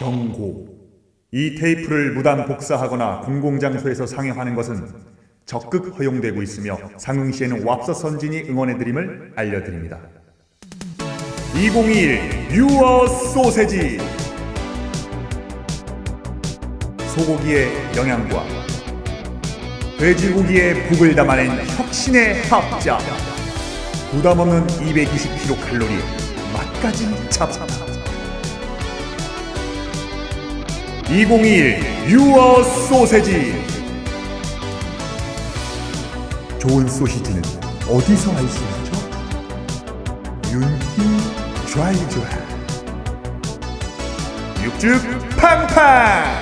경고. 이 테이프를 무단 복사하거나 공공장소에서 상영하는 것은 적극 허용되고 있으며 상응시에는 왑서 선진이 응원해드림을 알려드립니다. 2021 유어 소세지 소고기의 영양과 돼지고기의 북을 담아낸 혁신의 합작 부담 없는 220kcal 맛까지 잡아 2021 유어 소세지. 좋은 소시지는 어디서 알 수 있죠? 윤기 좌이좌 육즙 팡팡.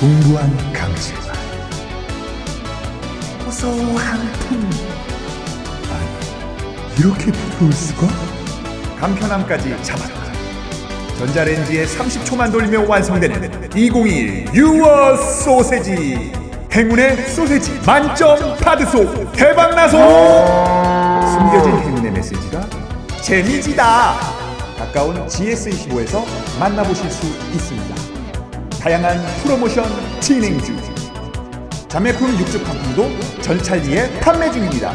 풍부한 감칠맛 고소한 풍. 아니 이렇게 부드러울 수가? 간편함까지 잡았다 전자레인지에 30초만 돌리면 완성되는 2021 유어 소세지. 행운의 소세지. 만점 파드소. 대박나소. 숨겨진 행운의 메시지가 재미지다. 가까운 GS25에서 만나보실 수 있습니다. 다양한 프로모션 진행 중. 자매품 육즙 상품도 전찰리에 판매 중입니다